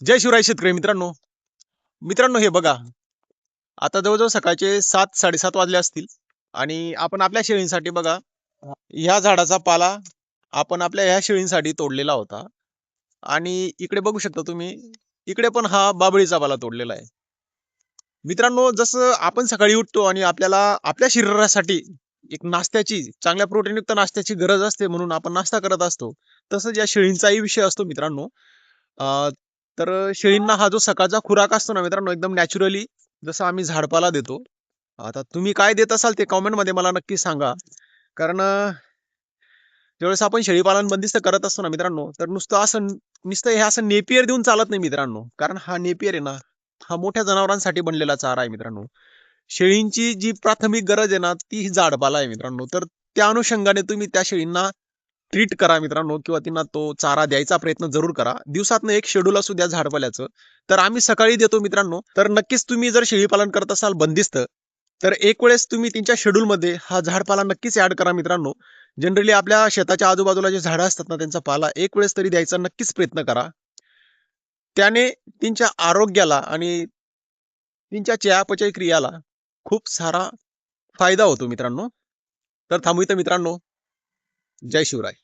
जय शिवराय शेतकरी मित्रांनो. मित्रांनो हे बघा. आता जवळजवळ सकाळचे सात साडेसात वाजले असतील. आणि आपण आपल्या शेळींसाठी बघा ह्या झाडाचा पाला आपण आपल्या ह्या शेळींसाठी तोडलेला होता. आणि इकडे बघू शकता तुम्ही इकडे पण हा बाबळीचा पाला तोडलेला आहे. मित्रांनो जसं आपण सकाळी उठतो आणि आपल्याला आपल्या शरीरासाठी एक नाश्त्याची चांगल्या प्रोटीनयुक्त नाश्त्याची गरज असते म्हणून आपण नाश्ता करत असतो तसंच या शेळींचाही विषय असतो मित्रांनो. तर शेळींना हा जो सकाळचा खुराक असतो ना मित्रांनो एकदम नॅचरली जसं आम्ही झाडपाला देतो. आता तुम्ही काय देत असाल ते कॉमेंटमध्ये मला नक्की सांगा. कारण ज्यावेळेस आपण शेळीपालन बंदिस्त करत असतो ना मित्रांनो तर नुसतं असं नुसतं हे असं नेपियर देऊन चालत नाही मित्रांनो. कारण हा नेपियर आहे ना हा मोठ्या जनावरांसाठी बनलेला चारा आहे मित्रांनो. शेळींची जी प्राथमिक गरज आहे ना ती झाडपाला आहे मित्रांनो. तर त्या अनुषंगाने तुम्ही त्या शेळींना ट्रीट करा मित्रांनो किंवा त्यांना तो चारा द्यायचा प्रयत्न जरूर करा. दिवसातनं एक शेड्यूल असू द्या झाडपाल्याचं. तर आम्ही सकाळी देतो मित्रांनो. तर नक्कीच तुम्ही जर शेळीपालन करत असाल बंदिस्त तर एक वेळेस तुम्ही त्यांच्या शेड्यूलमध्ये मध्ये हा झाडपाला नक्कीच ऍड करा मित्रांनो. जनरली आपल्या शेताच्या आजूबाजूला जे झाडं असतात ना त्यांचा पाला एक वेळेस तरी द्यायचा नक्कीच प्रयत्न करा. त्याने त्यांच्या आरोग्याला आणि त्यांच्या चयापचय क्रियाला खूप सारा फायदा होतो मित्रांनो. तर थांबू मित्रांनो. जय शिवराय.